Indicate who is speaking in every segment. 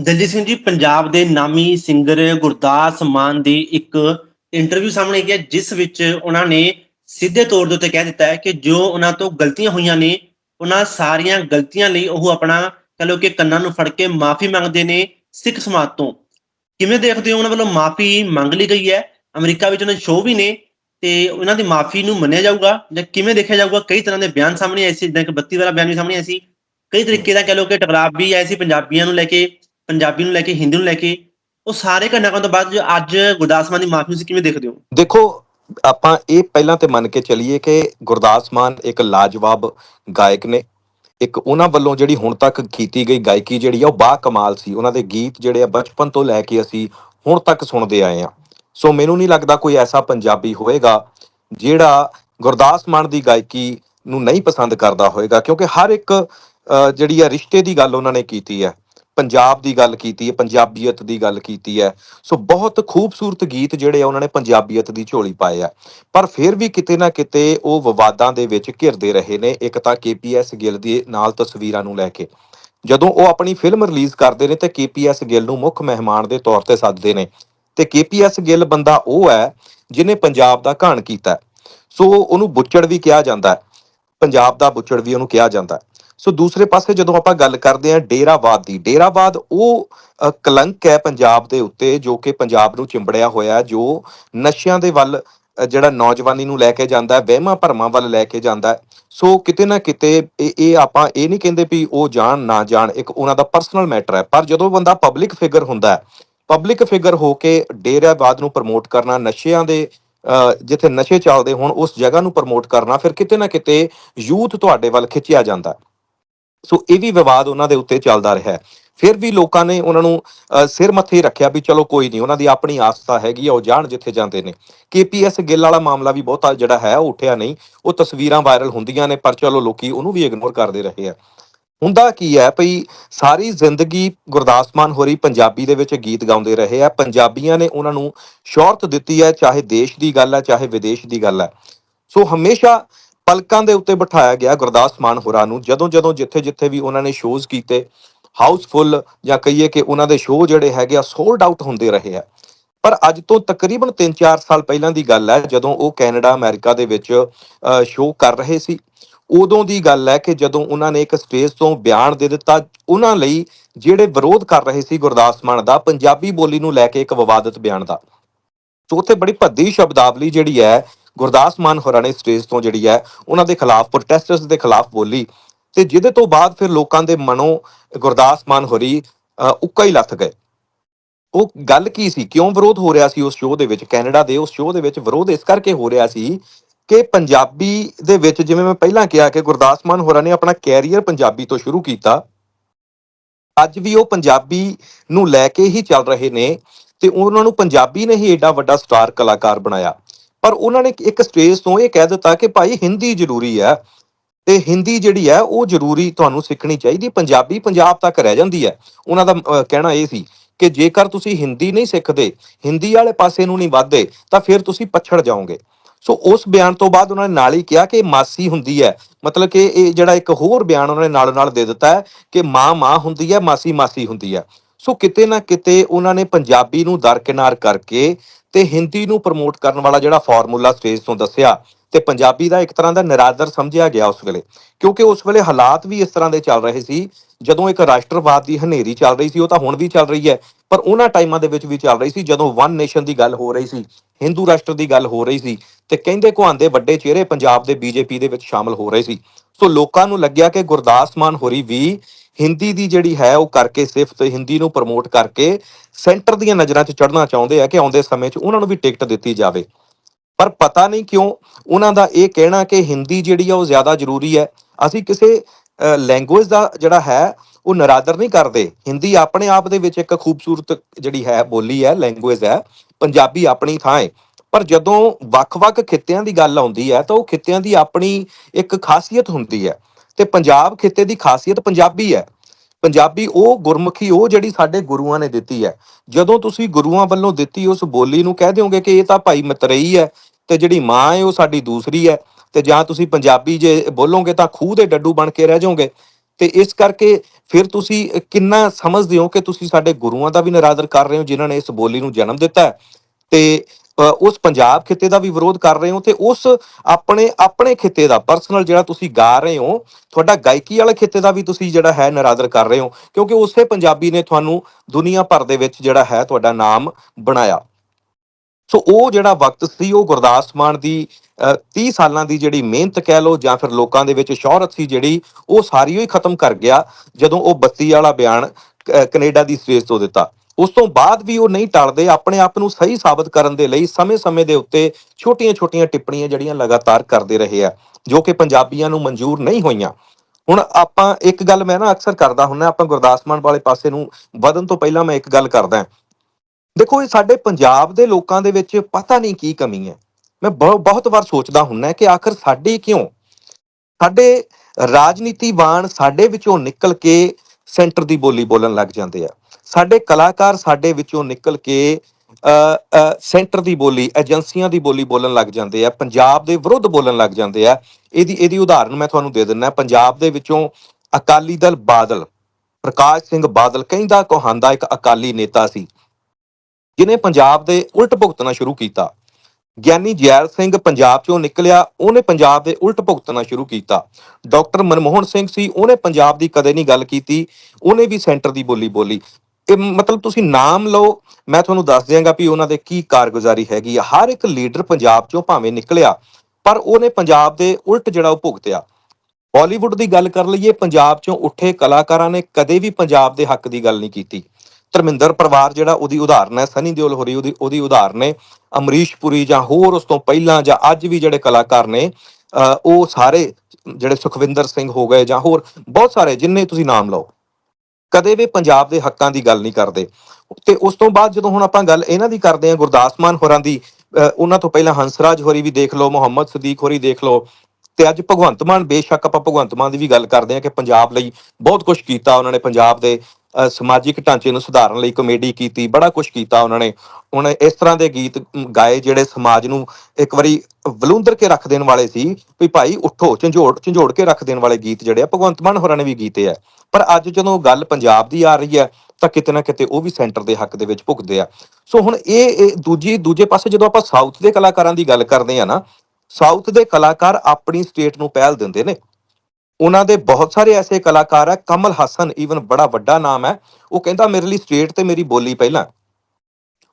Speaker 1: ਦਲਜੀਤ ਸਿੰਘ ਜੀ, ਪੰਜਾਬ ਦੇ ਨਾਮੀ ਸਿੰਗਰ ਗੁਰਦਾਸ ਮਾਨ ਦੀ ਇੱਕ ਇੰਟਰਵਿਊ ਸਾਹਮਣੇ ਆਈ ਹੈ, ਜਿਸ ਵਿੱਚ ਉਹਨਾਂ ਨੇ ਸਿੱਧੇ ਤੌਰ ਦੇ ਉੱਤੇ ਕਹਿ ਦਿੱਤਾ ਹੈ ਕਿ ਜੋ ਉਹਨਾਂ ਤੋਂ ਗਲਤੀਆਂ ਹੋਈਆਂ ਨੇ, ਉਹਨਾਂ ਸਾਰੀਆਂ ਗਲਤੀਆਂ ਲਈ ਉਹ ਆਪਣਾ ਕਹ ਲਓ ਕਿ ਕੰਨਾਂ ਨੂੰ ਫੜ ਕੇ ਮਾਫੀ ਮੰਗਦੇ ਨੇ ਸਿੱਖ ਸਮਾਜ ਤੋਂ। ਕਿਵੇਂ ਦੇਖਦੇ ਹੋ ਉਹਨਾਂ ਵੱਲੋਂ ਮਾਫੀ ਮੰਗ ਲਈ ਗਈ ਹੈ? ਅਮਰੀਕਾ ਵਿੱਚ ਉਹਨਾਂ ਦੇ ਸ਼ੋਅ ਵੀ ਨੇ ਤੇ ਉਹਨਾਂ ਦੀ ਮਾਫੀ ਨੂੰ ਮੰਨਿਆ ਜਾਊਗਾ ਜਾਂ ਕਿਵੇਂ ਦੇਖਿਆ ਜਾਊਗਾ? ਕਈ ਤਰ੍ਹਾਂ ਦੇ ਬਿਆਨ ਸਾਹਮਣੇ ਆਏ ਸੀ, ਜਿੱਦਾਂ ਕਿ 32 ਵਾਲਾ ਬਿਆਨ ਵੀ ਸਾਹਮਣੇ ਆਇਆ ਸੀ। ਕਈ ਤਰੀਕੇ ਦਾ ਕਹ ਲਓ ਕਿ ਟਕਰਾਅ ਵੀ ਆਏ ਸੀ ਪੰਜਾਬੀਆਂ ਨੂੰ ਲੈ ਕੇ। ਪੰਜਾਬੀ ਨੂੰ ਲੈ ਕੇ ਹਿੰਦੀ ਨੂੰ ਲੈ ਕੇ ਉਹ ਸਾਰੇ ਘਟਨਾ ਤੋਂ ਬਾਅਦ ਜੋ ਅੱਜ ਗੁਰਦਾਸ ਮਾਨ ਦੀ ਮਾਫੀ ਤੁਸੀਂ ਕਿਵੇਂ ਦੇਖਦੇ ਹੋ?
Speaker 2: ਦੇਖੋ ਆਪਾਂ ਇਹ ਪਹਿਲਾਂ ਤੇ ਮੰਨ ਕੇ ਚੱਲੀਏ ਕਿ ਗੁਰਦਾਸ ਮਾਨ ਇੱਕ ਲਾਜਵਾਬ ਗਾਇਕ ਨੇ। ਇੱਕ ਉਹਨਾਂ ਵੱਲੋਂ ਜਿਹੜੀ ਹੁਣ ਤੱਕ ਕੀਤੀ ਗਈ ਗਾਇਕੀ ਜਿਹੜੀ ਆ ਉਹ ਬਾ ਕਮਾਲ ਸੀ। ਉਹਨਾਂ ਦੇ ਗੀਤ ਜਿਹੜੇ ਆ ਬਚਪਨ ਤੋਂ ਲੈ ਕੇ ਅਸੀਂ ਹੁਣ ਤੱਕ ਸੁਣਦੇ ਆਏ ਆ ਸੋ ਮੈਨੂੰ ਨਹੀਂ ਲੱਗਦਾ ਕੋਈ ਐਸਾ ਪੰਜਾਬੀ ਹੋਏਗਾ ਜਿਹੜਾ ਗੁਰਦਾਸ ਮਾਨ ਦੀ ਗਾਇਕੀ ਨੂੰ ਨਹੀਂ ਪਸੰਦ ਕਰਦਾ ਹੋਏਗਾ ਕਿਉਂਕਿ ਹਰ ਇੱਕ ਅਹ, ਜਿਹੜੀ ਆ ਰਿਸ਼ਤੇ ਦੀ ਗੱਲ ਉਹਨਾਂ ਨੇ ਕੀਤੀ ਹੈ। ਪੰਜਾਬ ਦੀ ਗੱਲ ਕੀਤੀ ਹੈ, ਪੰਜਾਬੀਅਤ ਦੀ ਗੱਲ ਕੀਤੀ ਹੈ। ਸੋ ਬਹੁਤ ਖੂਬਸੂਰਤ ਗੀਤ ਜਿਹੜੇ ਆ, ਉਹਨਾਂ ਨੇ ਪੰਜਾਬੀਅਤ ਦੀ ਝੋਲੀ ਪਾਏ ਆ। ਪਰ ਫਿਰ ਵੀ ਕਿਤੇ ਨਾ ਕਿਤੇ ਉਹ ਵਿਵਾਦਾਂ ਦੇ ਵਿੱਚ ਘਿਰਦੇ ਰਹੇ ਨੇ, ਇੱਕ ਤਾਂ ਕੇਪੀਐਸ ਗਿੱਲ ਦੇ ਨਾਲ ਤਸਵੀਰਾਂ ਨੂੰ ਲੈ ਕੇ। ਜਦੋਂ ਉਹ ਆਪਣੀ ਫਿਲਮ ਰਿਲੀਜ਼ ਕਰਦੇ ਨੇ, ਤੇ ਕੇਪੀਐਸ ਗਿੱਲ ਨੂੰ ਮੁੱਖ ਮਹਿਮਾਨ ਦੇ ਤੌਰ ਤੇ ਸੱਦਦੇ ਨੇ। ਤੇ ਕੇਪੀਐਸ ਗਿੱਲ ਬੰਦਾ ਉਹ ਹੈ ਜਿਨੇ ਪੰਜਾਬ ਦਾ ਘਾਣ ਕੀਤਾ। ਸੋ ਉਹਨੂੰ ਬੁੱਚੜ ਵੀ ਕਿਹਾ ਜਾਂਦਾ ਪੰਜਾਬ ਦਾ ਬੁੱਚੜ ਵੀ ਉਹਨੂੰ ਕਿਹਾ ਜਾਂਦਾ ਸੋ ਦੂਸਰੇ ਪਾਸੇ ਜਦੋਂ ਆਪਾਂ ਗੱਲ ਕਰਦੇ ਹਾਂ ਡੇਰਾਵਾਦ ਦੀ, ਡੇਰਾਵਾਦ ਉਹ ਕਲੰਕ ਹੈ ਪੰਜਾਬ ਦੇ ਉੱਤੇ ਜੋ ਕਿ ਪੰਜਾਬ ਨੂੰ ਚਿੰਬੜਿਆ ਹੋਇਆ ਜੋ ਨਸ਼ਿਆਂ ਦੇ ਵੱਲ ਜਿਹੜਾ ਨੌਜਵਾਨੀ ਨੂੰ ਲੈ ਕੇ ਜਾਂਦਾ ਹੈ, ਵਹਿਮਾਂ ਭਰਮਾਂ ਵੱਲ ਲੈ ਕੇ ਜਾਂਦਾ ਸੋ ਕਿਤੇ ਨਾ ਕਿਤੇ ਇਹ ਆਪਾਂ ਇਹ ਨਹੀਂ ਕਹਿੰਦੇ ਵੀ ਉਹ ਜਾਣ ਨਾ ਜਾਣ, ਇੱਕ ਉਹਨਾਂ ਦਾ ਪਰਸਨਲ ਮੈਟਰ ਹੈ। ਪਰ ਜਦੋਂ ਬੰਦਾ ਪਬਲਿਕ ਫਿਗਰ ਹੁੰਦਾ ਹੈ ਪਬਲਿਕ ਫਿਗਰ ਹੋ ਕੇ ਡੇਰਾਵਾਦ ਨੂੰ ਪ੍ਰਮੋਟ ਕਰਨਾ, ਨਸ਼ਿਆਂ ਦੇ ਜਿੱਥੇ ਨਸ਼ੇ ਚੱਲਦੇ ਹੋਣ, ਉਸ ਜਗ੍ਹਾ ਨੂੰ ਪ੍ਰਮੋਟ ਕਰਨਾ, ਫਿਰ ਕਿਤੇ ਨਾ ਕਿਤੇ ਯੂਥ ਤੁਹਾਡੇ ਵੱਲ ਖਿੱਚਿਆ ਜਾਂਦਾ ਸੋ ਇਹ ਵੀ ਵਿਵਾਦ ਉਹਨਾਂ ਦੇ ਉੱਤੇ ਚੱਲਦਾ ਰਿਹਾ। ਫਿਰ ਵੀ ਲੋਕਾਂ ਨੇ ਉਹਨਾਂ ਨੂੰ ਸਿਰ ਮੱਥੇ ਰੱਖਿਆ ਵੀ ਚਲੋ ਕੋਈ ਨਹੀਂ, ਉਹਨਾਂ ਦੀ ਆਪਣੀ ਆਸਥਾ ਹੈਗੀ ਆ, ਉਹ ਜਾਣ ਜਿੱਥੇ ਜਾਂਦੇ ਨੇ। ਕੇਪੀਐਸ ਗਿੱਲ ਵਾਲਾ ਮਾਮਲਾ ਵੀ ਬਹੁਤਾ ਜਿਹੜਾ ਹੈ, ਉਹ ਉੱਠਿਆ ਨਹੀਂ। ਉਹ ਤਸਵੀਰਾਂ ਵਾਇਰਲ ਹੁੰਦੀਆਂ ਨੇ, ਪਰ ਚਲੋ ਲੋਕੀ ਉਹਨੂੰ ਵੀ ਇਗਨੋਰ ਕਰਦੇ ਰਹੇ ਆ। ਹੁੰਦਾ ਕੀ ਹੈ ਭਈ, ਸਾਰੀ ਜ਼ਿੰਦਗੀ ਗੁਰਦਾਸ ਮਾਨ ਹੋਰੀ ਪੰਜਾਬੀ ਦੇ ਵਿੱਚ ਗੀਤ ਗਾਉਂਦੇ ਰਹੇ ਆ। ਪੰਜਾਬੀਆਂ ਨੇ ਉਹਨਾਂ ਨੂੰ ਸ਼ੌਹਰਤ ਦਿੱਤੀ ਹੈ, ਚਾਹੇ ਦੇਸ਼ ਦੀ ਗੱਲ ਹੈ, ਚਾਹੇ ਵਿਦੇਸ਼ ਦੀ ਗੱਲ ਹੈ। ਸੋ ਹਮੇਸ਼ਾ ਪਲਕਾਂ ਦੇ ਉੱਤੇ ਬਿਠਾਇਆ ਗਿਆ ਗੁਰਦਾਸ ਮਾਨ ਹੋਰਾਂ ਨੂੰ, ਜਦੋਂ ਜਦੋਂ ਜਿੱਥੇ ਜਿੱਥੇ ਵੀ ਉਹਨਾਂ ਨੇ ਸ਼ੋਜ਼ ਕੀਤੇ ਹਾਊਸਫੁੱਲ ਜਾਂ ਕਹੀਏ ਕਿ ਉਹਨਾਂ ਦੇ ਸ਼ੋਅ ਜਿਹੜੇ ਹੈਗੇ ਆ ਸੋਲਡ ਆਊਟ ਹੁੰਦੇ ਰਹੇ ਆ। ਪਰ ਅੱਜ ਤੋਂ ਤਕਰੀਬਨ 3-4 ਸਾਲ ਪਹਿਲਾਂ ਦੀ ਗੱਲ ਹੈ, ਜਦੋਂ ਉਹ ਕੈਨੇਡਾ, ਅਮਰੀਕਾ ਦੇ ਵਿੱਚ ਸ਼ੋਅ ਕਰ ਰਹੇ ਸੀ, ਉਦੋਂ ਦੀ ਗੱਲ ਹੈ ਕਿ ਜਦੋਂ ਉਹਨਾਂ ਨੇ ਇੱਕ ਸਟੇਜ ਤੋਂ ਬਿਆਨ ਦੇ ਦਿੱਤਾ, ਉਹਨਾਂ ਲਈ ਜਿਹੜੇ ਵਿਰੋਧ ਕਰ ਰਹੇ ਸੀ ਗੁਰਦਾਸ ਮਾਨ ਦਾ, ਪੰਜਾਬੀ ਬੋਲੀ ਨੂੰ ਲੈ ਕੇ ਇੱਕ ਵਿਵਾਦਤ ਬਿਆਨ ਦਾ। ਸੋ ਉੱਥੇ ਬੜੀ ਭੱਦੀ ਸ਼ਬਦਾਵਲੀ ਜਿਹੜੀ ਹੈ ਗੁਰਦਾਸ ਮਾਨ ਹੋਰਾਂ ਨੇ ਸਟੇਜ ਤੋਂ ਜਿਹੜੀ ਹੈ, ਉਹਨਾਂ ਦੇ ਖਿਲਾਫ ਪ੍ਰੋਟੈਸਟਰਸ ਦੇ ਖਿਲਾਫ ਬੋਲੀ ਤੇ ਜਿਹਦੇ ਤੋਂ ਬਾਅਦ ਫਿਰ ਲੋਕਾਂ ਦੇ ਮਨੋਂ ਗੁਰਦਾਸ ਮਾਨ ਹੋਰੀ ਉੱਕਾ ਹੀ ਲੱਥ ਗਏ। ਉਹ ਗੱਲ ਕੀ ਸੀ? ਕਿਉਂ ਵਿਰੋਧ ਹੋ ਰਿਹਾ ਸੀ ਉਸ ਸ਼ੋਅ ਦੇ ਵਿੱਚ? ਕੈਨੇਡਾ ਦੇ ਉਸ ਸ਼ੋਅ ਦੇ ਵਿੱਚ ਵਿਰੋਧ ਇਸ ਕਰਕੇ ਹੋ ਰਿਹਾ ਸੀ ਕਿ ਪੰਜਾਬੀ ਦੇ ਵਿੱਚ ਜਿਵੇਂ ਮੈਂ ਪਹਿਲਾਂ ਕਿਹਾ ਕਿ ਗੁਰਦਾਸ ਮਾਨ ਹੋਰਾਂ ਨੇ ਆਪਣਾ ਕੈਰੀਅਰ ਪੰਜਾਬੀ ਤੋਂ ਸ਼ੁਰੂ ਕੀਤਾ। ਅੱਜ ਵੀ ਉਹ ਪੰਜਾਬੀ ਨੂੰ ਲੈ ਕੇ ਹੀ ਚੱਲ ਰਹੇ ਨੇ ਤੇ ਉਹਨਾਂ ਨੂੰ ਪੰਜਾਬੀ ਨੇ ਹੀ ਏਡਾ ਵੱਡਾ ਸਟਾਰ ਕਲਾਕਾਰ ਬਣਾਇਆ। ਪਰ ਉਹਨਾਂ ਨੇ ਇੱਕ ਸਟੇਜ ਤੋਂ ਇਹ ਕਹਿ ਦਿੱਤਾ ਕਿ ਭਾਈ ਹਿੰਦੀ ਜ਼ਰੂਰੀ ਹੈ ਤੇ ਹਿੰਦੀ ਜਿਹੜੀ ਹੈ ਉਹ ਜ਼ਰੂਰੀ ਤੁਹਾਨੂੰ ਸਿੱਖਣੀ ਚਾਹੀਦੀ, ਪੰਜਾਬੀ ਪੰਜਾਬ ਤੱਕ ਰਹਿ ਜਾਂਦੀ ਹੈ। ਉਹਨਾਂ ਦਾ ਕਹਿਣਾ ਇਹ ਸੀ ਕਿ ਜੇਕਰ ਤੁਸੀਂ ਹਿੰਦੀ ਨਹੀਂ ਸਿੱਖਦੇ, ਹਿੰਦੀ ਵਾਲੇ ਪਾਸੇ ਨੂੰ ਨਹੀਂ ਵਧਦੇ, ਤਾਂ ਫਿਰ ਤੁਸੀਂ ਪਛੜ ਜਾਓਗੇ। ਸੋ ਉਸ ਬਿਆਨ ਤੋਂ ਬਾਅਦ ਉਹਨਾਂ ਨੇ ਨਾਲ ਹੀ ਕਿਹਾ ਕਿ ਮਾਸੀ ਹੁੰਦੀ ਹੈ। ਮਤਲਬ ਕਿ ਇਹ ਜਿਹੜਾ ਇੱਕ ਹੋਰ ਬਿਆਨ ਉਹਨਾਂ ਨੇ ਨਾਲ ਨਾਲ ਦੇ ਦਿੱਤਾ ਹੈ ਕਿ ਮਾਂ ਮਾਂ ਹੁੰਦੀ ਹੈ, ਮਾਸੀ ਮਾਸੀ ਹੁੰਦੀ ਹੈ। ਸੋ ਕਿਤੇ ਨਾ ਕਿਤੇ ਉਹਨਾਂ ਨੇ ਪੰਜਾਬੀ ਨੂੰ ਦਰਕਿਨਾਰ ਕਰਕੇ ਤੇ ਹਿੰਦੀ ਨੂੰ ਪ੍ਰਮੋਟ ਕਰਨ ਵਾਲਾ ਜਿਹੜਾ ਫਾਰਮੂਲਾ ਸਟੇਜ ਤੋਂ ਦੱਸਿਆ ਤੇ ਪੰਜਾਬੀ ਦਾ ਇੱਕ ਤਰ੍ਹਾਂ ਦਾ ਨਿਰਾਦਰ ਸਮਝਿਆ ਗਿਆ ਉਸ ਵੇਲੇ। ਕਿਉਂਕਿ ਉਸ ਵੇਲੇ ਹਾਲਾਤ ਵੀ ਇਸ ਤਰ੍ਹਾਂ ਦੇ ਚੱਲ ਰਹੇ ਸੀ। ਜਦੋਂ ਇੱਕ ਰਾਸ਼ਟਰਵਾਦ ਦੀ ਹਨੇਰੀ ਚੱਲ ਰਹੀ ਸੀ, ਉਹ ਤਾਂ ਹੁਣ ਵੀ ਚੱਲ ਰਹੀ ਹੈ, ਪਰ ਉਹਨਾਂ ਟਾਈਮਾਂ ਦੇ ਵਿੱਚ ਵੀ ਚੱਲ ਰਹੀ ਸੀ ਜਦੋਂ ਵਨ ਨੇਸ਼ਨ ਦੀ ਗੱਲ ਹੋ ਰਹੀ ਸੀ ਹਿੰਦੂ ਰਾਸ਼ਟਰ ਦੀ ਗੱਲ ਹੋ ਰਹੀ ਸੀ ਤੇ ਕਹਿੰਦੇ ਕੁਹਾਂਦੇ ਵੱਡੇ ਚਿਹਰੇ ਪੰਜਾਬ ਦੇ ਬੀਜੇਪੀ ਦੇ ਵਿੱਚ ਸ਼ਾਮਲ ਹੋ ਰਹੇ ਸੀ। ਸੋ ਲੋਕਾਂ ਨੂੰ ਲੱਗਿਆ ਕਿ ਗੁਰਦਾਸ ਮਾਨ ਹੋਰੀ ਵੀ ਹਿੰਦੀ ਦੀ ਜਿਹੜੀ ਹੈ ਉਹ ਕਰਕੇ ਸਿਫਤ ਹਿੰਦੀ ਨੂੰ ਪ੍ਰਮੋਟ ਕਰਕੇ ਸੈਂਟਰ ਦੀਆਂ ਨਜ਼ਰਾਂ 'ਚ ਚੜ੍ਹਨਾ ਚਾਹੁੰਦੇ ਆ ਕਿ ਆਉਂਦੇ ਸਮੇਂ 'ਚ ਉਹਨਾਂ ਨੂੰ ਵੀ ਟਿਕਟ ਦਿੱਤੀ ਜਾਵੇ। ਪਰ ਪਤਾ ਨਹੀਂ ਕਿਉਂ ਉਹਨਾਂ ਦਾ ਇਹ ਕਹਿਣਾ ਕਿ ਹਿੰਦੀ ਜਿਹੜੀ ਆ ਉਹ ਜ਼ਿਆਦਾ ਜ਼ਰੂਰੀ ਹੈ। ਅਸੀਂ ਕਿਸੇ ਲੈਂਗੁਏਜ ਦਾ ਜਿਹੜਾ ਹੈ ਉਹ ਨਰਾਦਰ ਨਹੀਂ ਕਰਦੇ। ਹਿੰਦੀ ਆਪਣੇ ਆਪ ਦੇ ਵਿੱਚ ਇੱਕ ਖੂਬਸੂਰਤ ਜਿਹੜੀ ਹੈ ਬੋਲੀ ਹੈ ਲੈਂਗੁਏਜ ਹੈ, ਪੰਜਾਬੀ ਆਪਣੀ ਥਾਂ ਹੈ ਪਰ ਜਦੋਂ ਵੱਖ-ਵੱਖ ਖਿੱਤਿਆਂ ਦੀ ਗੱਲ ਆਉਂਦੀ ਹੈ ਤਾਂ ਉਹ ਖਿੱਤਿਆਂ ਦੀ ਆਪਣੀ ਇੱਕ ਖਾਸੀਅਤ ਹੁੰਦੀ ਹੈ। ਤੇ ਪੰਜਾਬ ਖਿੱਤੇ ਦੀ ਖਾਸੀਅਤ ਪੰਜਾਬੀ ਹੈ। ਪੰਜਾਬੀ ਉਹ ਗੁਰਮੁਖੀ, ਉਹ ਜਿਹੜੀ ਸਾਡੇ ਗੁਰੂਆਂ ਨੇ ਦਿੱਤੀ ਹੈ। ਜਦੋਂ ਤੁਸੀਂ ਗੁਰੂਆਂ ਵੱਲੋਂ ਦਿੱਤੀ ਉਸ ਬੋਲੀ ਨੂੰ ਕਹਿ ਦਿਓਗੇ ਕਿ ਇਹ ਤਾਂ ਭਾਈ ਮਤਰੇਈ ਹੈ ਤੇ ਜਿਹੜੀ ਮਾਂ ਹੈ ਉਹ ਸਾਡੀ ਦੂਸਰੀ ਹੈ ਤੇ ਜਾਂ ਤੁਸੀਂ ਪੰਜਾਬੀ ਜੇ ਬੋਲੋਗੇ ਤਾਂ ਖੂਹ ਦੇ ਡੱਡੂ ਬਣ ਕੇ ਰਹਿ ਜਾਓਗੇ। ਤੇ ਇਸ ਕਰਕੇ ਫਿਰ ਤੁਸੀਂ ਕਿੰਨਾ ਸਮਝਦੇ ਹੋ ਕਿ ਤੁਸੀਂ ਸਾਡੇ ਗੁਰੂਆਂ ਦਾ ਵੀ ਨਿਰਾਦਰ ਕਰ ਰਹੇ ਹੋ ਜਿਨ੍ਹਾਂ ਨੇ ਇਸ ਬੋਲੀ ਨੂੰ ਜਨਮ ਦਿੱਤਾ ਹੈ। ਤੇ ਉਸ ਪੰਜਾਬ ਖਿੱਤੇ ਦਾ ਵੀ ਵਿਰੋਧ ਕਰ ਰਹੇ ਹੋ ਤੇ ਉਸ ਆਪਣੇ ਆਪਣੇ ਖਿੱਤੇ ਦਾ ਪਰਸਨਲ ਜਿਹੜਾ ਤੁਸੀਂ ਗਾ ਰਹੇ ਹੋ ਤੁਹਾਡਾ ਗਾਇਕੀ ਵਾਲੇ ਖਿੱਤੇ ਦਾ ਵੀ ਤੁਸੀਂ ਜਿਹੜਾ ਹੈ ਨਰਾਦਰ ਕਰ ਰਹੇ ਹੋ ਕਿਉਂਕਿ ਉਸੇ ਪੰਜਾਬੀ ਨੇ ਤੁਹਾਨੂੰ ਦੁਨੀਆ ਭਰ ਦੇ ਵਿੱਚ ਜਿਹੜਾ ਹੈ ਤੁਹਾਡਾ ਨਾਮ ਬਣਾਇਆ। ਸੋ ਉਹ ਜਿਹੜਾ ਵਕਤ ਸੀ ਉਹ ਗੁਰਦਾਸ ਮਾਨ ਦੀ ਅ, 30 ਸਾਲਾਂ ਦੀ ਜਿਹੜੀ ਮਿਹਨਤ ਕਹਿ ਲਓ ਜਾਂ ਫਿਰ ਲੋਕਾਂ ਦੇ ਵਿੱਚ ਸ਼ੋਹਰਤ ਸੀ ਜਿਹੜੀ ਉਹ ਸਾਰੀ ਹੀ ਖਤਮ ਕਰ ਗਿਆ ਜਦੋਂ ਉਹ ਬੱਤੀ ਵਾਲਾ ਬਿਆਨ ਕੈਨੇਡਾ ਦੀ ਸਟੇਜ ਤੋਂ ਦਿੱਤਾ। ਉਸ ਤੋਂ ਬਾਅਦ ਵੀ ਉਹ ਨਹੀਂ ਟਲਦੇ, ਆਪਣੇ ਆਪ ਨੂੰ ਸਹੀ ਸਾਬਤ ਕਰਨ ਦੇ ਲਈ ਸਮੇਂ-ਸਮੇਂ ਦੇ ਉੱਤੇ ਛੋਟੀਆਂ-ਛੋਟੀਆਂ ਟਿੱਪਣੀਆਂ ਜਿਹੜੀਆਂ ਲਗਾਤਾਰ ਕਰਦੇ ਰਹੇ ਆ, ਜੋ ਕਿ ਪੰਜਾਬੀਆਂ ਨੂੰ ਮਨਜ਼ੂਰ ਨਹੀਂ ਹੋਈਆਂ। ਹੁਣ ਆਪਾਂ ਇੱਕ ਗੱਲ ਮੈਂ ਨਾ ਅਕਸਰ ਕਰਦਾ ਹੁੰਨਾ ਆਪਾਂ ਗੁਰਦਾਸ ਮਾਨ ਵਾਲੇ ਪਾਸੇ ਨੂੰ ਵਧਣ ਤੋਂ ਪਹਿਲਾਂ ਮੈਂ ਇੱਕ ਗੱਲ ਕਰਦਾ। ਦੇਖੋ, ਇਹ ਸਾਡੇ ਪੰਜਾਬ ਦੇ ਲੋਕਾਂ ਦੇ ਵਿੱਚ ਪਤਾ ਨਹੀਂ ਕੀ ਕਮੀ ਹੈ। ਮੈਂ ਬਹੁ- ਬਹੁਤ ਵਾਰ ਸੋਚਦਾ ਹੁੰਨਾ ਕਿ ਆਖਰ ਸਾਡੀ ਕਿਉਂ? ਸਾਡੇ ਰਾਜਨੀਤੀਵਾਨ ਸਾਡੇ ਵਿੱਚੋਂ ਨਿਕਲ ਕੇ ਸੈਂਟਰ ਦੀ ਬੋਲੀ ਬੋਲਣ ਲੱਗ ਜਾਂਦੇ ਆ। ਸਾਡੇ ਕਲਾਕਾਰ ਸਾਡੇ ਵਿੱਚੋਂ ਨਿਕਲ ਕੇ ਅ, ਸੈਂਟਰ ਦੀ ਬੋਲੀ ਏਜੰਸੀਆਂ ਦੀ ਬੋਲੀ ਬੋਲਣ ਲੱਗ ਜਾਂਦੇ ਆ ਪੰਜਾਬ ਦੇ ਵਿਰੁੱਧ ਬੋਲਣ ਲੱਗ ਜਾਂਦੇ ਆ। ਇਹਦੀ ਇਹਦੀ ਉਦਾਹਰਨ ਮੈਂ ਤੁਹਾਨੂੰ ਦੇ ਦਿੰਦਾ ਪੰਜਾਬ ਦੇ ਵਿੱਚੋਂ ਅਕਾਲੀ ਦਲ ਬਾਦਲ ਪ੍ਰਕਾਸ਼ ਸਿੰਘ ਬਾਦਲ ਕਹਿੰਦਾ ਕਹਾਂਦਾ ਇੱਕ ਅਕਾਲੀ ਨੇਤਾ ਸੀ ਜਿਨੇ ਪੰਜਾਬ ਦੇ ਉਲਟ ਭੁਗਤਣਾ ਸ਼ੁਰੂ ਕੀਤਾ। ਗਿਆਨੀ ਜੈਲ ਸਿੰਘ ਪੰਜਾਬ ਚੋਂ ਨਿਕਲਿਆ ਉਹਨੇ ਪੰਜਾਬ ਦੇ ਉਲਟ ਭੁਗਤਣਾ ਸ਼ੁਰੂ ਕੀਤਾ। ਡਾਕਟਰ ਮਨਮੋਹਨ ਸਿੰਘ ਸੀ ਉਹਨੇ ਪੰਜਾਬ ਦੀ ਕਦੇ ਨਹੀਂ ਗੱਲ ਕੀਤੀ ਉਹਨੇ ਵੀ ਸੈਂਟਰ ਦੀ ਬੋਲੀ ਬੋਲੀ। ਇਹ ਮਤਲਬ ਤੁਸੀਂ ਨਾਮ ਲਓ, ਮੈਂ ਤੁਹਾਨੂੰ ਦੱਸ ਦਿਆਂਗਾ ਵੀ ਉਹਨਾਂ ਦੇ ਕੀ ਕਾਰਗੁਜ਼ਾਰੀ ਹੈਗੀ ਆ। ਹਰ ਇੱਕ ਲੀਡਰ ਪੰਜਾਬ ਚੋਂ ਭਾਵੇਂ ਨਿਕਲਿਆ, ਪਰ ਉਹਨੇ ਪੰਜਾਬ ਦੇ ਉਲਟ ਜਿਹੜਾ ਉਹ ਭੁਗਤਿਆ। ਬਾਲੀਵੁੱਡ ਦੀ ਗੱਲ ਕਰ ਲਈਏ, ਪੰਜਾਬ ਚੋਂ ਉੱਠੇ ਕਲਾਕਾਰਾਂ ਨੇ ਕਦੇ ਵੀ ਪੰਜਾਬ ਦੇ ਹੱਕ ਦੀ ਗੱਲ ਨਹੀਂ ਕੀਤੀ। ਧਰਮਿੰਦਰ ਪਰਿਵਾਰ ਜਿਹੜਾ ਉਹਦੀ ਉਦਾਹਰਨ ਹੈ, ਸਨੀ ਦਿਓਲ ਹੋਰੀ ਉਹਦੀ ਉਹਦੀ ਉਦਾਹਰਨ ਹੈ ਅਮਰੀਸ਼ ਪੁਰੀ ਜਾਂ ਹੋਰ ਉਸ ਤੋਂ ਪਹਿਲਾਂ ਜਾਂ ਅੱਜ ਵੀ ਜਿਹੜੇ ਕਲਾਕਾਰ ਨੇ, ਅਹ ਉਹ ਸਾਰੇ ਜਿਹੜੇ ਸੁਖਵਿੰਦਰ ਸਿੰਘ ਹੋ ਗਏ ਜਾਂ ਹੋਰ, ਬਹੁਤ ਸਾਰੇ ਜਿੰਨੇ ਤੁਸੀਂ ਨਾਮ ਲਓ। ਕਦੇ ਵੀ ਪੰਜਾਬ ਦੇ ਹੱਕਾਂ ਦੀ ਗੱਲ ਨਹੀਂ ਕਰਦੇ। ਤੇ ਉਸ ਤੋਂ ਬਾਅਦ ਜਦੋਂ ਹੁਣ ਆਪਾਂ ਗੱਲ ਇਹਨਾਂ ਦੀ ਕਰਦੇ ਹਾਂ, ਗੁਰਦਾਸ ਮਾਨ ਹੋਰਾਂ ਦੀ ਉਹਨਾਂ ਤੋਂ ਪਹਿਲਾਂ ਹੰਸਰਾਜ ਹੋਰੀ ਵੀ ਦੇਖ ਲਓ, ਮੁਹੰਮਦ ਸਦੀਕ ਹੋਰੀ ਦੇਖ ਲਓ, ਤੇ ਅੱਜ ਭਗਵੰਤ ਮਾਨ ਬੇਸ਼ੱਕ ਆਪਾਂ ਭਗਵੰਤ ਮਾਨ ਦੀ ਵੀ ਗੱਲ ਕਰਦੇ ਹਾਂ ਕਿ ਪੰਜਾਬ ਲਈ ਬਹੁਤ ਕੁਝ ਕੀਤਾ ਉਹਨਾਂ ਨੇ, ਪੰਜਾਬ ਦੇ ਸਮਾਜਿਕ ਢਾਂਚੇ ਨੂੰ ਸੁਧਾਰਨ ਲਈ ਕਮੇਡੀ ਕੀਤੀ, ਬੜਾ ਕੁਝ ਕੀਤਾ ਉਹਨਾਂ ਨੇ। ਉਹਨੇ ਇਸ ਤਰ੍ਹਾਂ ਦੇ ਗੀਤ ਗਾਏ ਜਿਹੜੇ ਸਮਾਜ ਨੂੰ ਇੱਕ ਵਾਰੀ ਵਲੂੰਦਰ ਕੇ ਰੱਖ ਦੇਣ ਵਾਲੇ ਸੀ, ਵੀ ਭਾਈ ਉੱਠੋ, ਝੰਜੋੜ ਝੰਜੋੜ ਕੇ ਰੱਖ ਦੇਣ ਵਾਲੇ ਗੀਤ ਜਿਹੜੇ ਆ, ਭਗਵੰਤ ਮਾਨ ਹੋਰਾਂ ਨੇ ਵੀ ਗੀਤੇ ਆ। ਪਰ ਅੱਜ ਜਦੋਂ ਗੱਲ ਪੰਜਾਬ ਦੀ ਆ ਰਹੀ ਹੈ, ਤਾਂ ਕਿਤੇ ਨਾ ਕਿਤੇ ਉਹ ਵੀ ਸੈਂਟਰ ਦੇ ਹੱਕ ਦੇ ਵਿੱਚ ਭੁਗਦੇ ਆ। ਸੋ ਹੁਣ ਇਹ ਇਹ ਦੂਜੀ, ਦੂਜੇ ਪਾਸੇ ਜਦੋਂ ਆਪਾਂ ਸਾਊਥ ਦੇ ਕਲਾਕਾਰਾਂ ਦੀ ਗੱਲ ਕਰਦੇ ਆ ਨਾ, ਸਾਊਥ ਦੇ ਕਲਾਕਾਰ ਆਪਣੀ ਸਟੇਟ ਨੂੰ ਪਹਿਲ ਦਿੰਦੇ ਨੇ। ਉਹਨਾਂ ਦੇ ਬਹੁਤ ਸਾਰੇ ਐਸੇ ਕਲਾਕਾਰ ਹੈ ਕਮਲ ਹਸਨ ਈਵਨ ਬੜਾ ਵੱਡਾ ਨਾਮ ਹੈ। ਉਹ ਕਹਿੰਦਾ ਮੇਰੇ ਲਈ ਸਟੇਟ ਤੇ ਮੇਰੀ ਬੋਲੀ ਪਹਿਲਾਂ।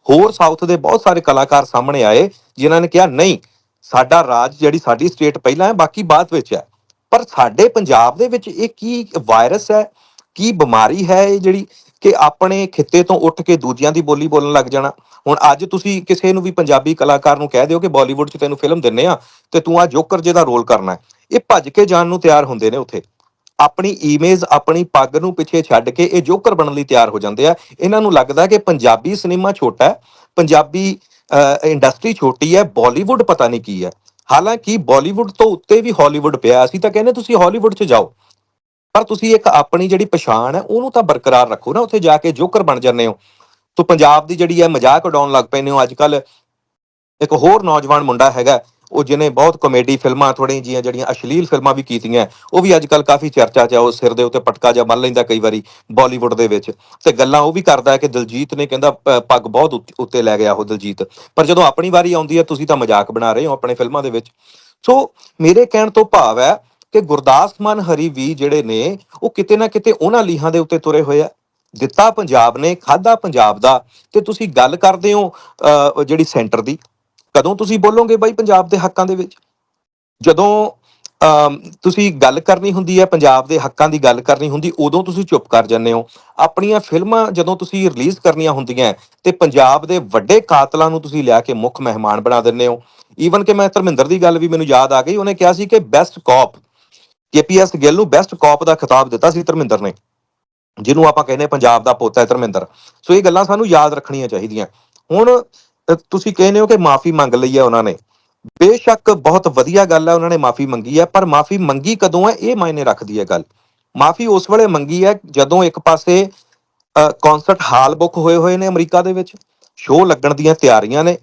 Speaker 2: ਹੋਰ ਸਾਊਥ ਦੇ ਬਹੁਤ ਸਾਰੇ ਕਲਾਕਾਰ ਸਾਹਮਣੇ ਆਏ, ਜਿਨ੍ਹਾਂ ਨੇ ਕਿਹਾ, ਨਹੀਂ, ਸਾਡਾ ਰਾਜ ਜਿਹੜੀ ਸਾਡੀ ਸਟੇਟ ਪਹਿਲਾਂ ਹੈ, ਬਾਕੀ ਬਾਅਦ ਵਿੱਚ ਹੈ। ਪਰ ਸਾਡੇ ਪੰਜਾਬ ਦੇ ਵਿੱਚ ਇਹ ਕੀ ਵਾਇਰਸ ਹੈ, ਕੀ ਬਿਮਾਰੀ ਹੈ ਇਹ ਜਿਹੜੀ ਕਿ ਆਪਣੇ ਖਿੱਤੇ ਤੋਂ ਉੱਠ ਕੇ ਦੂਜਿਆਂ ਦੀ ਬੋਲੀ ਬੋਲਣ ਲੱਗ ਜਾਣਾ। ਹੁਣ ਅੱਜ ਤੁਸੀਂ ਕਿਸੇ ਨੂੰ ਵੀ ਪੰਜਾਬੀ ਕਲਾਕਾਰ ਨੂੰ ਕਹਿ ਦਿਓ ਕਿ ਬਾਲੀਵੁੱਡ 'ਚ ਤੈਨੂੰ ਫਿਲਮ ਦਿੰਨੇ ਆ ਤੇ ਤੂੰ ਆ ਜੋਕਰ ਜੇ ਦਾ ਰੋਲ ਕਰਨਾ ਹੈ। ਇਹ ਭੱਜ ਕੇ ਜਾਣ ਨੂੰ ਤਿਆਰ ਹੁੰਦੇ ਨੇ ਉੱਥੇ। ਆਪਣੀ ਇਮੇਜ ਆਪਣੀ ਪੱਗ ਨੂੰ ਪਿੱਛੇ ਛੱਡ ਕੇ ਇਹ ਜੋਕਰ ਬਣਨ ਲਈ ਤਿਆਰ ਹੋ ਜਾਂਦੇ ਆ। ਇਹਨਾਂ ਨੂੰ ਲੱਗਦਾ ਕਿ ਪੰਜਾਬੀ ਸਿਨੇਮਾ ਛੋਟਾ ਹੈ, ਪੰਜਾਬੀ ਇੰਡਸਟਰੀ ਛੋਟੀ ਹੈ, ਬਾਲੀਵੁੱਡ ਪਤਾ ਨਹੀਂ ਕੀ ਹੈ। ਹਾਲਾਂਕਿ ਬਾਲੀਵੁੱਡ ਤੋਂ ਉੱਤੇ ਵੀ ਹਾਲੀਵੁੱਡ ਪਿਆ ਅਸੀਂ ਤਾਂ ਕਹਿੰਦੇ ਤੁਸੀਂ ਹਾਲੀਵੁੱਡ 'ਚ ਜਾਓ। ਪਰ ਤੁਸੀਂ ਇੱਕ ਆਪਣੀ ਜਿਹੜੀ ਪਛਾਣ ਹੈ, ਉਹਨੂੰ ਤਾਂ ਬਰਕਰਾਰ ਰੱਖੋ ਨਾ, ਉੱਥੇ ਜਾ ਕੇ ਜੋਕਰ ਬਣ ਜਾਂਦੇ ਹੋ। ਤੋ ਪੰਜਾਬ ਦੀ ਜਿਹੜੀ ਹੈ, ਮਜ਼ਾਕ ਉਡਾਉਣ ਲੱਗ ਪੈਂਦੇ ਹੋ। ਅੱਜ ਕੱਲ ਇੱਕ ਹੋਰ ਨੌਜਵਾਨ ਮੁੰਡਾ ਹੈਗਾ, ਉਹ ਜਿਹਨੇ ਬਹੁਤ ਕਮੇਡੀ ਫਿਲਮਾਂ ਥੋੜੀਆਂ ਜੀਆਂ ਜਿਹੜੀਆਂ ਅਸ਼ਲੀਲ ਫਿਲਮਾਂ ਵੀ ਕੀਤੀਆਂ, ਉਹ ਵੀ ਅੱਜ ਕੱਲ ਕਾਫੀ ਚਰਚਾ 'ਚ ਆ, ਉਹ ਸਿਰ ਦੇ ਉੱਤੇ ਪਟਕਾ ਜਿਹਾ ਮੰਨ ਲੈਂਦਾ ਕਈ ਵਾਰੀ ਬਾਲੀਵੁੱਡ ਦੇ ਵਿੱਚ। ਤੇ ਗੱਲਾਂ ਉਹ ਵੀ ਕਰਦਾ ਕਿ ਦਿਲਜੀਤ ਨੇ ਕਹਿੰਦਾ ਪੱਗ ਬਹੁਤ ਉੱਤੇ- ਉੱਤੇ ਲੈ ਗਿਆ ਉਹ ਦਿਲਜੀਤ। ਪਰ ਜਦੋਂ ਆਪਣੀ ਵਾਰੀ ਆਉਂਦੀ ਹੈ, ਤੁਸੀਂ ਤਾਂ ਮਜ਼ਾਕ ਬਣਾ ਰਹੇ ਹੋ ਆਪਣੇ ਫਿਲਮਾਂ ਦੇ ਵਿੱਚ। ਸੋ ਮੇਰੇ ਕਹਿਣ ਤੋਂ ਭਾਵ ਹੈ ਕਿ ਗੁਰਦਾਸ ਮਾਨ ਹਰੀ ਵੀ ਜਿਹੜੇ ਨੇ, ਉਹ ਕਿਤੇ ਨਾ ਕਿਤੇ ਉਹਨਾਂ ਲੀਹਾਂ ਦੇ ਉੱਤੇ ਤੁਰੇ ਹੋਏ ਆ। ਦਿੱਤਾ ਪੰਜਾਬ ਨੇ ਖਾਦਾ ਪੰਜਾਬ ਦਾ, ਤੇ ਤੁਸੀਂ ਗੱਲ ਕਰਦੇ ਹੋ ਜਿਹੜੀ ਸੈਂਟਰ ਦੀ। ਕਦੋਂ ਤੁਸੀਂ ਬੋਲੋਗੇ ਬਾਈ ਪੰਜਾਬ ਦੇ ਹੱਕਾਂ ਦੇ ਵਿੱਚ? ਜਦੋਂ ਤੁਸੀਂ ਗੱਲ ਕਰਨੀ ਹੁੰਦੀ ਹੈ, ਪੰਜਾਬ ਦੇ ਹੱਕਾਂ ਦੀ ਗੱਲ ਕਰਨੀ ਹੁੰਦੀ, ਉਦੋਂ ਤੁਸੀਂ ਚੁੱਪ ਕਰ ਜਾਂਦੇ ਹੋ। ਆਪਣੀਆਂ ਫਿਲਮਾਂ ਜਦੋਂ ਤੁਸੀਂ ਰਿਲੀਜ਼ ਕਰਨੀਆਂ ਹੁੰਦੀਆਂ, ਤੇ ਪੰਜਾਬ ਦੇ ਵੱਡੇ ਕਾਤਲਾਂ ਨੂੰ ਤੁਸੀਂ ਲਿਆ ਕੇ ਮੁੱਖ ਮਹਿਮਾਨ ਬਣਾ ਦਿੰਦੇ ਹੋ। ਈਵਨ ਕਿ ਮੈਂ ਧਰਮਿੰਦਰ ਦੀ ਗੱਲ ਵੀ ਮੈਨੂੰ ਯਾਦ ਆ ਗਈ, ਉਹਨੇ ਕਿਹਾ ਸੀ ਕਿ ਬੈਸਟ ਕਾਪ ਕੇਪੀਐਸ ਗਿੱਲ ਨੂੰ ਬੈਸਟ ਕਾਪ ਦਾ ਖਿਤਾਬ ਦਿੱਤਾ ਸੀ ਧਰਮਿੰਦਰ ਨੇ, ਜਿਹਨੂੰ ਆਪਾਂ ਕਹਿੰਦੇ ਪੰਜਾਬ ਦਾ ਪੋਤਾ ਹੈ ਧਰਮਿੰਦਰ। ਸੋ ਇਹ ਗੱਲਾਂ ਸਾਨੂੰ ਯਾਦ ਰੱਖਣੀਆਂ ਚਾਹੀਦੀਆਂ। ਹੁਣ ਤੁਸੀਂ ਕਹਿੰਦੇ ਹੋ ਕਿ ਮਾਫੀ ਮੰਗ ਲਈ ਹੈ ਉਹਨਾਂ ਨੇ। ਬੇਸ਼ੱਕ ਬਹੁਤ ਵਧੀਆ ਗੱਲ ਹੈ, ਉਹਨਾਂ ਨੇ ਮਾਫੀ ਮੰਗੀ ਹੈ, ਪਰ ਮਾਫੀ ਮੰਗੀ ਕਦੋਂ ਹੈ, ਇਹ ਮਾਇਨੇ ਰੱਖਦੀ ਹੈ ਗੱਲ। ਮਾਫੀ ਉਸ ਵੇਲੇ ਮੰਗੀ ਹੈ ਜਦੋਂ ਇੱਕ ਪਾਸੇ ਕਨਸਰਟ ਹਾਲ ਬੁੱਕ ਹੋਏ ਹੋਏ ਨੇ ਅਮਰੀਕਾ ਦੇ ਵਿੱਚ। ਸ਼ੋਅ ਲੱਗਣ ਦੀਆਂ ਤਿਆਰੀਆਂ ਨੇ,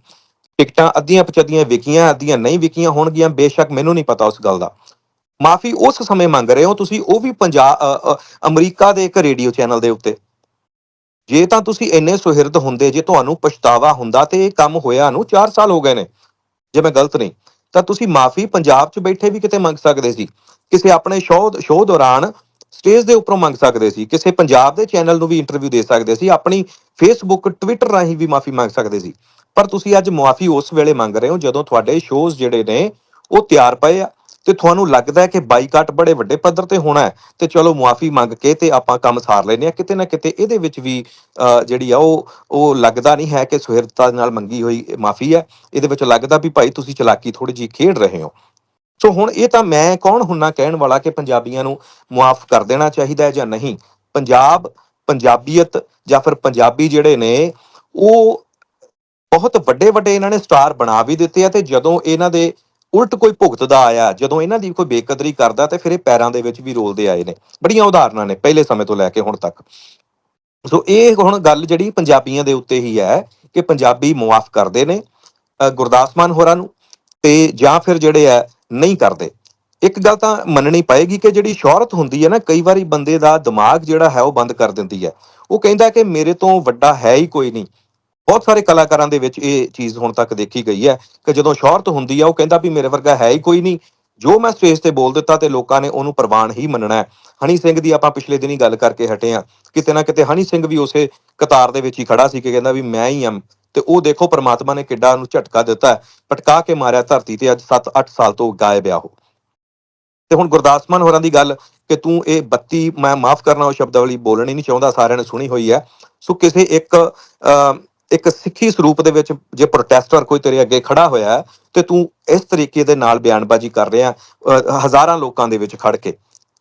Speaker 2: ਟਿਕਟਾਂ ਅੱਧੀਆਂ ਪਚੱਧੀਆਂ ਵਿਕੀਆਂ, ਅੱਧੀਆਂ ਨਹੀਂ ਵਿਕੀਆਂ ਹੋਣਗੀਆਂ, ਬੇਸ਼ੱਕ ਮੈਨੂੰ ਨਹੀਂ ਪਤਾ ਉਸ ਗੱਲ ਦਾ। ਮਾਫੀ ਉਸ ਸਮੇਂ ਮੰਗ ਰਹੇ ਹੋ, ਤੁਸੀਂ ਉਹ ਵੀ ਪੰਜਾਬ ਅਮਰੀਕਾ ਦੇ ਇੱਕ ਰੇਡੀਓ ਚੈਨਲ ਦੇ ਉੱਤੇ। ਜੇ ਤਾਂ ਤੁਸੀਂ ਇੰਨੇ ਸੁਹਿਰਦ ਹੁੰਦੇ, ਜੇ ਤੁਹਾਨੂੰ ਪਛਤਾਵਾ ਹੁੰਦਾ ਤੇ ਇਹ ਕੰਮ ਹੋਇਆ ਨੂੰ 4 ਸਾਲ ਹੋ ਗਏ ਨੇ, ਜੇ ਮੈਂ ਗਲਤ ਨਹੀਂ, ਤਾਂ ਤੁਸੀਂ ਮਾਫੀ ਪੰਜਾਬ 'ਚ ਬੈਠੇ ਵੀ ਕਿਤੇ ਮੰਗ ਸਕਦੇ ਸੀ? ਕਿਸੇ ਆਪਣੇ ਸ਼ੋਅ ਸ਼ੋਅ ਦੌਰਾਨ ਸਟੇਜ ਦੇ ਉੱਪਰੋਂ ਮੰਗ ਸਕਦੇ ਸੀ? ਕਿਸੇ ਪੰਜਾਬ ਦੇ ਚੈਨਲ ਨੂੰ ਵੀ ਇੰਟਰਵਿਊ ਦੇ ਸਕਦੇ ਸੀ? ਆਪਣੀ ਫੇਸਬੁੱਕ ਟਵਿੱਟਰ ਰਾਹੀਂ ਵੀ ਮਾਫੀ ਮੰਗ ਸਕਦੇ ਸੀ? ਪਰ ਤੁਸੀਂ ਅੱਜ ਮਾਫੀ ਉਸ ਵੇਲੇ ਮੰਗ ਰਹੇ ਹੋ ਜਦੋਂ ਤੁਹਾਡੇ ਸ਼ੋਅਜ਼ ਜਿਹੜੇ ਨੇ ਉਹ ਤਿਆਰ ਪਏ ਆ। ਤੇ ਤੁਹਾਨੂੰ ਲੱਗਦਾ ਹੈ ਕਿ ਬਾਈਕਾਟ ਬੜੇ ਵੱਡੇ ਪੱਧਰ ਤੇ ਹੋਣਾ ਹੈ, ਤੇ ਚਲੋ ਮੁਆਫੀ ਮੰਗ ਕੇ ਤੇ ਆਪਾਂ ਕੰਮ ਸਾਰ ਲੈਨੇ ਆ ਕਿਤੇ ਨਾ ਕਿਤੇ ਇਹਦੇ ਵਿੱਚ ਵੀ ਜਿਹੜੀ ਆ ਉਹ ਉਹ ਲੱਗਦਾ ਨਹੀਂ ਹੈ ਕਿ ਸੁਹਿਰਦਤਾ ਨਾਲ ਮੰਗੀ ਹੋਈ ਮਾਫੀ ਹੈ। ਇਹਦੇ ਵਿੱਚ ਲੱਗਦਾ ਵੀ ਭਾਈ ਤੁਸੀਂ ਚਲਾਕੀ ਥੋੜੀ ਜਿਹੀ ਖੇਡ ਰਹੇ ਹੋ। ਸੋ ਹੁਣ ਇਹ ਤਾਂ ਮੈਂ ਕੌਣ ਹੁੰਨਾ ਕਹਿਣ ਵਾਲਾ ਕਿ ਪੰਜਾਬੀਆਂ ਨੂੰ ਮੁਆਫ ਕਰ ਦੇਣਾ ਚਾਹੀਦਾ ਹੈ ਜਾਂ ਨਹੀਂ? ਪੰਜਾਬ, ਪੰਜਾਬੀਅਤ ਜਾਂ ਫਿਰ ਪੰਜਾਬੀ ਜਿਹੜੇ ਨੇ, ਉਹ ਬਹੁਤ ਵੱਡੇ ਵੱਡੇ ਇਹਨਾਂ ਨੇ ਸਟਾਰ ਬਣਾ ਵੀ ਦਿੱਤੇ ਆ ਤੇ ਜਦੋਂ ਇਹਨਾਂ ਦੇ ਉਲਟ ਕੋਈ ਭੁਗਤਦਾ ਆਇਆ, ਜਦੋਂ ਇਹਨਾਂ ਦੀ ਕੋਈ ਬੇਕਦਰੀ ਕਰਦਾ ਤੇ ਫਿਰ ਇਹ ਪੈਰਾਂ ਦੇ ਵਿੱਚ ਵੀ ਰੋਲਦੇ ਆਏ ਨੇ। ਬੜੀਆਂ ਉਦਾਹਰਨਾਂ ਨੇ ਪਹਿਲੇ ਸਮੇਂ ਤੋਂ ਲੈ ਕੇ ਹੁਣ ਤੱਕ। ਸੋ ਇਹ ਹੁਣ ਗੱਲ ਜਿਹੜੀ ਪੰਜਾਬੀਆਂ ਦੇ ਉੱਤੇ ਹੀ ਹੈ ਕਿ ਪੰਜਾਬੀ ਮੁਆਫ ਕਰਦੇ ਨੇ ਗੁਰਦਾਸ ਮਾਨ ਹੋਰਾਂ ਨੂੰ ਤੇ ਜਾਂ ਫਿਰ ਜਿਹੜੇ ਆ ਨਹੀਂ ਕਰਦੇ। ਇੱਕ ਗੱਲ ਤਾਂ ਮੰਨਣੀ ਪਏਗੀ ਕਿ ਜਿਹੜੀ ਸ਼ੋਹਰਤ ਹੁੰਦੀ ਹੈ ਨਾ, ਕਈ ਵਾਰੀ ਬੰਦੇ ਦਾ ਦਿਮਾਗ ਜਿਹੜਾ ਹੈ ਉਹ ਬੰਦ ਕਰ ਦਿੰਦੀ ਹੈ। ਉਹ ਕਹਿੰਦਾ ਕਿ ਮੇਰੇ ਤੋਂ ਵੱਡਾ ਹੈ ਹੀ ਕੋਈ ਨਹੀਂ। ਬਹੁਤ ਸਾਰੇ ਕਲਾਕਾਰਾਂ ਦੇ ਵਿੱਚ ਇਹ ਚੀਜ਼ ਹੁਣ ਤੱਕ ਦੇਖੀ ਗਈ ਹੈ ਕਿ ਜਦੋਂ ਸ਼ੋਹਰਤ ਹੁੰਦੀ ਆ ਉਹ ਕਹਿੰਦਾ ਵੀ ਮੇਰੇ ਵਰਗਾ ਹੈ ਹੀ ਕੋਈ ਨਹੀਂ। ਜੋ ਮੈਂ ਸਟੇਜ ਤੇ ਬੋਲ ਦਿੱਤਾ ਤੇ ਲੋਕਾਂ ਨੇ ਉਹਨੂੰ ਪ੍ਰਵਾਨ ਹੀ ਮੰਨਣਾ ਹੈ। ਹਨੀ ਸਿੰਘ ਦੀ ਆਪਾਂ ਪਿਛਲੇ ਦਿਨੀ ਗੱਲ ਕਰਕੇ ਹਟੇ ਆ ਕਿਤੇ ਨਾ ਕਿਤੇ ਹਨੀ ਸਿੰਘ ਵੀ ਉਸੇ ਕਤਾਰ ਦੇ ਵਿੱਚ ਹੀ ਖੜਾ ਸੀ ਕਿ ਕਹਿੰਦਾ ਵੀ ਮੈਂ ਹੀ ਆਂ ਤੇ ਉਹ ਦੇਖੋ ਪ੍ਰਮਾਤਮਾ ਨੇ ਕਿੱਡਾ ਉਹਨੂੰ ਝਟਕਾ ਦਿੱਤਾ ਹੈ, ਪਟਕਾ ਕੇ ਮਾਰਿਆ ਧਰਤੀ ਤੇ ਅੱਜ 7-8 ਸਾਲ ਤੋਂ ਗਾਇਬ ਆ ਉਹ। ਤੇ ਹੁਣ ਗੁਰਦਾਸ ਮਾਨ ਹੋਰਾਂ ਦੀ ਗੱਲ ਕਿ ਤੂੰ ਇਹ 32 ਮੈਂ ਮਾਫ ਕਰਨਾ ਉਹ ਸ਼ਬਦਾਵਲੀ ਬੋਲਣੀ ਨਹੀਂ ਚਾਹੁੰਦਾ ਸਾਰਿਆਂ ਨੇ ਸੁਣੀ ਹੋਈ ਹੈ। ਸੋ ਕਿਸੇ ਇੱਕ ਅਮ, ਇੱਕ ਸਿੱਖੀ ਸਰੂਪ ਦੇ ਵਿੱਚ ਜੇ ਪ੍ਰੋਟੈਸਟਰ ਕੋਈ ਤੇਰੇ ਅੱਗੇ ਖੜਾ ਹੋਇਆ ਤੇ ਤੂੰ ਇਸ ਤਰੀਕੇ ਦੇ ਨਾਲ ਬਿਆਨਬਾਜ਼ੀ ਕਰ ਰਿਹਾ ਅ, ਹਜ਼ਾਰਾਂ ਲੋਕਾਂ ਦੇ ਵਿੱਚ ਖੜ ਕੇ।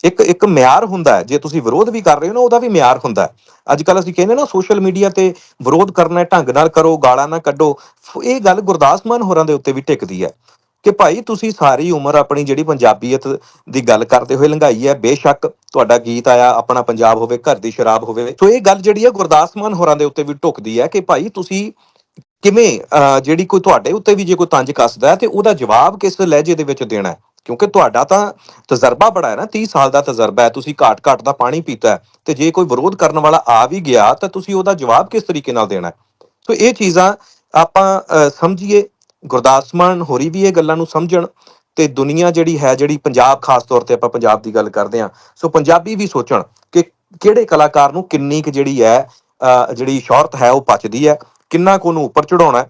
Speaker 2: ਇੱਕ ਇੱਕ ਮਿਆਰ ਹੁੰਦਾ ਹੈ ਜੇ ਤੁਸੀਂ ਵਿਰੋਧ ਵੀ ਕਰ ਰਹੇ ਹੋ ਨਾ ਉਹਦਾ ਵੀ ਮਿਆਰ ਹੁੰਦਾ ਹੈ। ਅੱਜ ਕੱਲ ਅਸੀਂ ਕਹਿੰਦੇ ਨਾ ਸੋਸ਼ਲ ਮੀਡੀਆ ਤੇ ਵਿਰੋਧ ਕਰਨਾ ਢੰਗ ਨਾਲ ਕਰੋ ਗਾਲਾਂ ਨਾ ਕੱਢੋ। ਇਹ ਗੱਲ ਗੁਰਦਾਸ ਮਾਨ ਹੋਰਾਂ ਦੇ ਉੱਤੇ ਵੀ ਟਿਕਦੀ ਹੈ। ਕਿ ਭਾਈ ਤੁਸੀਂ ਸਾਰੀ ਉਮਰ ਆਪਣੀ ਜਿਹੜੀ ਪੰਜਾਬੀਅਤ ਦੀ ਗੱਲ ਕਰਦੇ ਹੋਏ ਲੰਘਾਈ ਹੈ ਬੇਸ਼ੱਕ ਤੁਹਾਡਾ ਗੀਤ ਆਇਆ ਆਪਣਾ ਪੰਜਾਬ ਹੋਵੇ ਘਰ ਦੀ ਸ਼ਰਾਬ ਹੋਵੇ। ਸੋ ਇਹ ਗੱਲ ਜਿਹੜੀ ਹੈ ਗੁਰਦਾਸ ਮਾਨ ਹੋਰਾਂ ਦੇ ਉੱਤੇ ਵੀ ਢੁਕਦੀ ਹੈ ਕਿ ਭਾਈ ਤੁਸੀਂ ਕਿਵੇਂ ਜਿਹੜੀ ਕੋਈ ਤੁਹਾਡੇ ਉੱਤੇ ਵੀ ਜੇ ਕੋਈ ਤੰਜ ਕੱਸਦਾ ਹੈ ਤੇ ਉਹਦਾ ਜਵਾਬ ਕਿਸ ਲਹਿਜੇ ਦੇ ਵਿੱਚ ਦੇਣਾ ਹੈ? ਕਿਉਂਕਿ ਤੁਹਾਡਾ ਤਾਂ ਤਜਰਬਾ ਬੜਾ ਹੈ ਨਾ 30 ਸਾਲ ਦਾ ਤਜਰਬਾ ਹੈ ਤੁਸੀਂ ਘਾਟ ਘਾਟ ਦਾ ਪਾਣੀ ਪੀਤਾ ਤੇ ਜੇ ਕੋਈ ਵਿਰੋਧ ਕਰਨ ਵਾਲਾ ਆ ਵੀ ਗਿਆ ਤਾਂ ਤੁਸੀਂ ਉਹਦਾ ਜਵਾਬ ਕਿਸ ਤਰੀਕੇ ਨਾਲ ਦੇਣਾ ਹੈ? ਸੋ ਇਹ ਚੀਜ਼ਾਂ ਆਪਾਂ ਅਹ, ਸਮਝੀਏ ਗੁਰਦਾਸ ਮਾਨ ਹੋਰੀ ਵੀ ਇਹ ਗੱਲਾਂ ਨੂੰ ਸਮਝਣ ਤੇ ਦੁਨੀਆ ਜਿਹੜੀ ਹੈ ਜਿਹੜੀ ਪੰਜਾਬ ਖਾਸ ਤੌਰ ਤੇ ਆਪਾਂ ਪੰਜਾਬ ਦੀ ਗੱਲ ਕਰਦੇ ਹਾਂ ਸੋ ਪੰਜਾਬੀ ਵੀ ਸੋਚਣ ਕਿ ਕਿਹੜੇ ਕਲਾਕਾਰ ਨੂੰ ਕਿੰਨੀ ਕੁ ਜਿਹੜੀ ਹੈ ਅਹ, ਜਿਹੜੀ ਸ਼ੌਹਰਤ ਹੈ ਉਹ ਪਚਦੀ ਹੈ ਕਿੰਨਾ ਕੁ ਉਹਨੂੰ ਉੱਪਰ ਚੜਾਉਣਾ ਹੈ।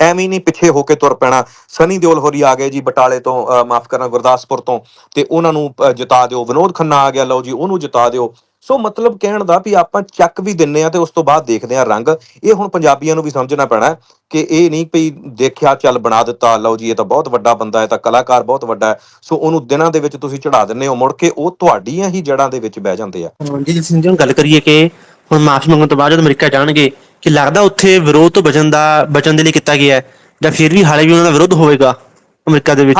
Speaker 2: ਐਵੇਂ ਹੀ ਨਹੀਂ ਪਿੱਛੇ ਹੋ ਕੇ ਤੁਰ ਪੈਣਾ ਸਨੀ ਦਿਓਲ ਹੋਰੀ ਆ ਗਏ ਜੀ ਬਟਾਲੇ ਤੋਂ ਮਾਫ ਕਰਨਾ ਗੁਰਦਾਸਪੁਰ ਤੋਂ ਤੇ ਉਹਨਾਂ ਨੂੰ ਜਿਤਾ ਦਿਓ ਵਿਨੋਦ ਖੰਨਾ ਆ ਗਿਆ ਲਓ ਜੀ ਉਹਨੂੰ ਜਿਤਾ ਦਿਓ। ਸੋ ਮਤਲਬ ਕਹਿਣ ਦਾ ਵੀ ਆਪਾਂ ਚੱਕ ਵੀ ਦਿੰਨੇ ਆ ਤੇ ਉਸ ਤੋਂ ਬਾਅਦ ਦੇਖਦੇ ਆ ਰੰਗ। ਇਹ ਹੁਣ ਪੰਜਾਬੀਆਂ ਨੂੰ ਵੀ ਸਮਝਣਾ ਪੈਣਾ ਕਿ ਇਹ ਨਹੀਂ ਵੀ ਦੇਖਿਆ ਚੱਲ ਬਣਾ ਦਿੱਤਾ ਲਓ ਜੀ ਇਹ ਤਾਂ ਬਹੁਤ ਵੱਡਾ ਬੰਦਾ ਹੈ ਤਾਂ ਕਲਾਕਾਰ ਬਹੁਤ ਵੱਡਾ ਹੈ। ਸੋ ਉਹਨੂੰ ਦਿਨਾਂ ਦੇ ਵਿੱਚ ਤੁਸੀਂ ਚੜਾ ਦਿੰਨੇ ਹੋ ਮੁੜ ਕੇ ਉਹ ਤੁਹਾਡੀਆਂ ਹੀ ਜੜਾਂ ਦੇ ਵਿੱਚ ਬਹਿ ਜਾਂਦੇ ਆ।
Speaker 1: ਜੀ ਜਿਸ ਦੀ ਗੱਲ ਕਰੀਏ ਕਿ ਹੁਣ ਮਾਫੀ ਮੰਗਣ ਤੋਂ ਬਾਅਦ ਜਦੋਂ ਅਮਰੀਕਾ ਜਾਣਗੇ ਕਿ ਲੱਗਦਾ ਉੱਥੇ ਵਿਰੋਧ ਤੋਂ ਬਚਣ ਦਾ ਬਚਣ ਦੇ ਲਈ ਕੀਤਾ ਗਿਆ ਹੈ ਜਾਂ ਫਿਰ ਵੀ ਹਾਲੇ ਵੀ ਉਹਨਾਂ ਦਾ ਵਿਰੋਧ ਹੋਵੇਗਾ ਅਮਰੀਕਾ ਦੇ ਵਿੱਚ?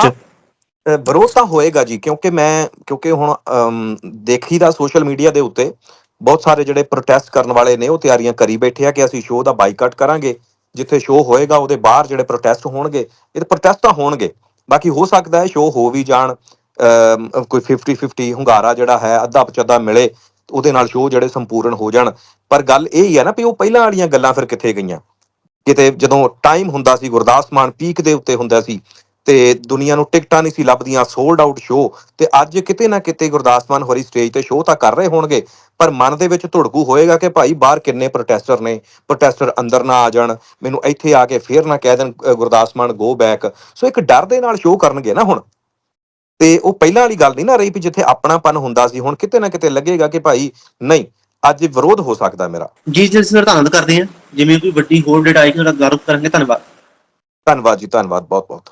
Speaker 2: ਵਿਰੋਧ ਤਾਂ ਹੋਏਗਾ ਜੀ ਕਿਉਂਕਿ ਮੈਂ ਕਿਉਂਕਿ ਹੁਣ ਅਮ, ਦੇਖੀਦਾ ਸੋਸ਼ਲ ਮੀਡੀਆ ਦੇ ਉੱਤੇ ਬਹੁਤ ਸਾਰੇ ਜਿਹੜੇ ਪ੍ਰੋਟੈਸਟ ਕਰਨ ਵਾਲੇ ਨੇ ਉਹ ਤਿਆਰੀਆਂ ਕਰੀ ਬੈਠੇ ਆ ਕਿ ਅਸੀਂ ਸ਼ੋਅ ਦਾ ਬਾਈਕਾਟ ਕਰਾਂਗੇ। ਜਿੱਥੇ ਸ਼ੋਅ ਹੋਏਗਾ ਉਹਦੇ ਬਾਹਰ ਜਿਹੜੇ ਪ੍ਰੋਟੈਸਟ ਹੋਣਗੇ ਇਹ ਪ੍ਰੋਟੈਸਟ ਤਾਂ ਹੋਣਗੇ। ਬਾਕੀ ਹੋ ਸਕਦਾ ਹੈ ਸ਼ੋਅ ਹੋ ਵੀ ਜਾਣ ਅਮ, ਕੋਈ 50 50 ਹੁੰਗਾਰਾ ਜਿਹੜਾ ਹੈ ਅੱਧਾ ਪਚੱਦਾ ਮਿਲੇ ਉਹਦੇ ਨਾਲ ਸ਼ੋਅ ਜਿਹੜੇ ਸੰਪੂਰਨ ਹੋ ਜਾਣ। ਪਰ ਗੱਲ ਇਹ ਹੀ ਹੈ ਨਾ ਵੀ ਉਹ ਪਹਿਲਾਂ ਵਾਲੀਆਂ ਗੱਲਾਂ ਫਿਰ ਕਿੱਥੇ ਗਈਆਂ? ਕਿਤੇ ਜਦੋਂ ਟਾਈਮ ਹੁੰਦਾ ਸੀ ਗੁਰਦਾਸ ਮਾਨ ਪੀਕ ਦੇ ਉੱਤੇ ਹੁੰਦਾ ਸੀ ਤੇ ਦੁਨੀਆ ਨੂੰ ਟਿਕਟਾਂ ਨਹੀਂ ਸੀ ਲੱਭਦੀਆਂ ਸੋਲਡ ਆਊਟ ਸ਼ੋਅ ਤੇ ਅੱਜ ਕਿਤੇ ਨਾ ਕਿਤੇ ਗੁਰਦਾਸ ਮਾਨ ਹੋਰੀ ਸਟੇਜ ਤੇ ਸ਼ੋਅ ਤਾਂ ਕਰ ਰਹੇ ਹੋਣਗੇ ਪਰ ਮਨ ਦੇ ਵਿੱਚ ਧੁੜਕੂ ਹੋਏਗਾ ਕਿ ਭਾਈ ਬਾਹਰ ਕਿੰਨੇ ਪ੍ਰੋਟੈਸਟਰ ਨੇ ਪ੍ਰੋਟੈਸਟਰ ਅੰਦਰ ਨਾ ਆ ਜਾਣ। ਮੈਨੂੰ ਇੱਥੇ ਆ ਕੇ ਫੇਰ ਨਾ ਕਹਿ ਦੇਣ ਗੁਰਦਾਸ ਮਾਨ ਗੋ ਬੈਕ ਸੋ ਇੱਕ ਡਰ ਦੇ ਨਾਲ ਸ਼ੋਅ ਕਰਨਗੇ ਨਾ ਹੁਣ। ਤੇ ਉਹ ਪਹਿਲਾਂ ਵਾਲੀ ਗੱਲ ਨਹੀਂ ਨਾ ਰਹੀ ਵੀ ਜਿੱਥੇ ਆਪਣਾਪਨ ਹੁੰਦਾ ਸੀ ਹੁਣ ਕਿਤੇ ਨਾ ਕਿਤੇ ਲੱਗੇਗਾ ਕਿ ਭਾਈ ਨਹੀਂ ਅੱਜ ਵਿਰੋਧ ਹੋ ਸਕਦਾ ਮੇਰਾ।
Speaker 1: ਜੀ ਜੀ ਧੰਨਵਾਦ ਕਰਦੇ ਹਾਂ। ਜਿਵੇਂ ਕੋਈ ਵੱਡੀ ਹੋਰ ਡੇਟ ਉਹਦਾ ਗੌਰਵ ਕਰਾਂਗੇ ਧੰਨਵਾਦ।
Speaker 2: ਧੰਨਵਾਦ ਜੀ ਧੰਨਵਾਦ ਬਹੁਤ ਬਹੁਤ